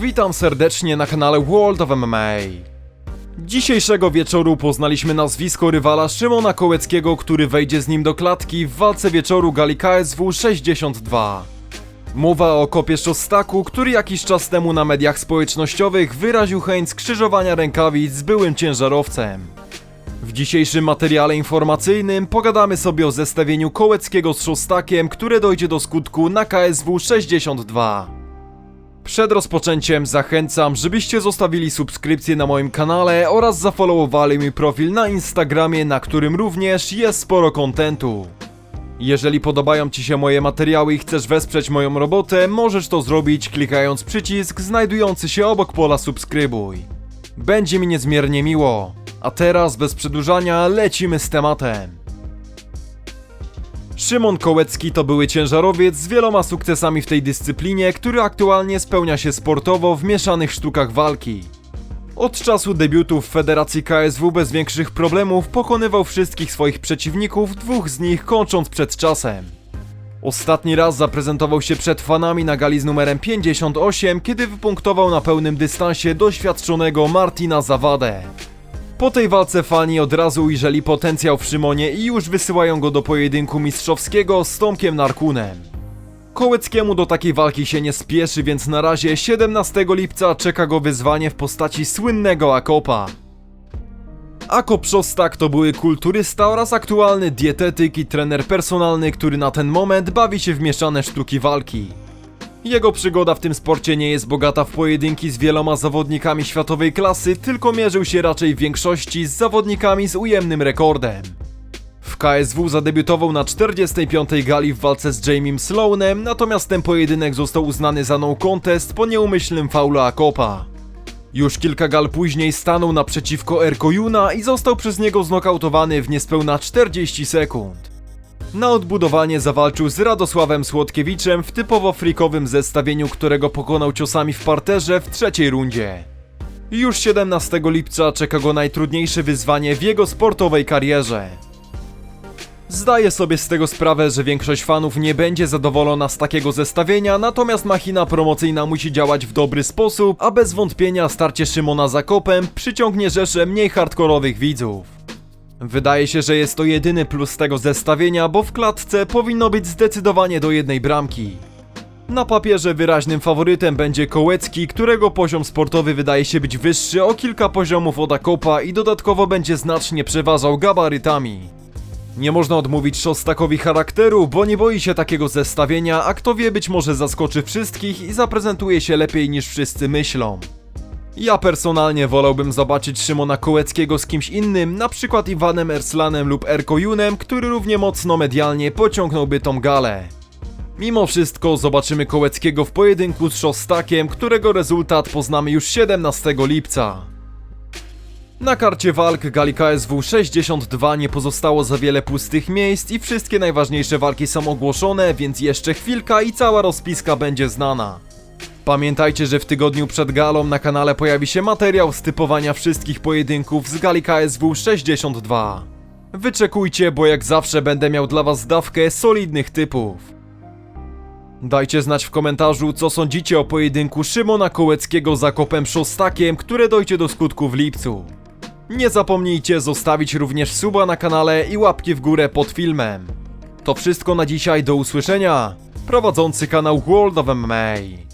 Witam serdecznie na kanale World of MMA. Dzisiejszego wieczoru poznaliśmy nazwisko rywala Szymona Kołeckiego, który wejdzie z nim do klatki w walce wieczoru gali KSW 62. Mowa o kopie Szostaku, który jakiś czas temu na mediach społecznościowych wyraził chęć skrzyżowania rękawic z byłym ciężarowcem. W dzisiejszym materiale informacyjnym pogadamy sobie o zestawieniu Kołeckiego z Szostakiem, które dojdzie do skutku na KSW 62. Przed rozpoczęciem zachęcam, żebyście zostawili subskrypcję na moim kanale oraz zafollowowali mój profil na Instagramie, na którym również jest sporo kontentu. Jeżeli podobają Ci się moje materiały i chcesz wesprzeć moją robotę, możesz to zrobić klikając przycisk znajdujący się obok pola subskrybuj. Będzie mi niezmiernie miło. A teraz bez przedłużania lecimy z tematem. Szymon Kołecki to były ciężarowiec z wieloma sukcesami w tej dyscyplinie, który aktualnie spełnia się sportowo w mieszanych sztukach walki. Od czasu debiutu w Federacji KSW bez większych problemów pokonywał wszystkich swoich przeciwników, dwóch z nich kończąc przed czasem. Ostatni raz zaprezentował się przed fanami na gali z numerem 58, kiedy wypunktował na pełnym dystansie doświadczonego Martina Zawadę. Po tej walce fani od razu ujrzeli potencjał w Szymonie i już wysyłają go do pojedynku mistrzowskiego z Tomkiem Narkunem. Kołeckiemu do takiej walki się nie spieszy, więc na razie 17 lipca czeka go wyzwanie w postaci słynnego Akopa. Akop Szostak to były kulturysta oraz aktualny dietetyk i trener personalny, który na ten moment bawi się w mieszane sztuki walki. Jego przygoda w tym sporcie nie jest bogata w pojedynki z wieloma zawodnikami światowej klasy, tylko mierzył się raczej w większości z zawodnikami z ujemnym rekordem. W KSW zadebiutował na 45. gali w walce z Jamiem Sloanem, natomiast ten pojedynek został uznany za no contest po nieumyślnym faulu Akopa. Już kilka gal później stanął naprzeciwko Erko Juna i został przez niego znokautowany w niespełna 40 sekund. Na odbudowanie zawalczył z Radosławem Słodkiewiczem w typowo frikowym zestawieniu, którego pokonał ciosami w parterze w trzeciej rundzie. Już 17 lipca czeka go najtrudniejsze wyzwanie w jego sportowej karierze. Zdaję sobie z tego sprawę, że większość fanów nie będzie zadowolona z takiego zestawienia, natomiast machina promocyjna musi działać w dobry sposób, a bez wątpienia starcie Szymona Zakopem przyciągnie rzesze mniej hardkorowych widzów. Wydaje się, że jest to jedyny plus tego zestawienia, bo w klatce powinno być zdecydowanie do jednej bramki. Na papierze wyraźnym faworytem będzie Kołecki, którego poziom sportowy wydaje się być wyższy o kilka poziomów od Akopa i dodatkowo będzie znacznie przeważał gabarytami. Nie można odmówić Szostakowi charakteru, bo nie boi się takiego zestawienia, a kto wie być może zaskoczy wszystkich i zaprezentuje się lepiej niż wszyscy myślą. Ja personalnie wolałbym zobaczyć Szymona Kołeckiego z kimś innym, na przykład Iwanem Erslanem lub Erko Junem, który równie mocno medialnie pociągnąłby tą galę. Mimo wszystko zobaczymy Kołeckiego w pojedynku z Szostakiem, którego rezultat poznamy już 17 lipca. Na karcie walk gali KSW 62 nie pozostało za wiele pustych miejsc i wszystkie najważniejsze walki są ogłoszone, więc jeszcze chwilka i cała rozpiska będzie znana. Pamiętajcie, że w tygodniu przed galą na kanale pojawi się materiał z typowania wszystkich pojedynków z gali KSW 62. Wyczekujcie, bo jak zawsze będę miał dla was dawkę solidnych typów. Dajcie znać w komentarzu, co sądzicie o pojedynku Szymona Kołeckiego z Zakopem Szostakiem, które dojdzie do skutku w lipcu. Nie zapomnijcie zostawić również suba na kanale i łapki w górę pod filmem. To wszystko na dzisiaj, do usłyszenia. Prowadzący kanał World of MMA.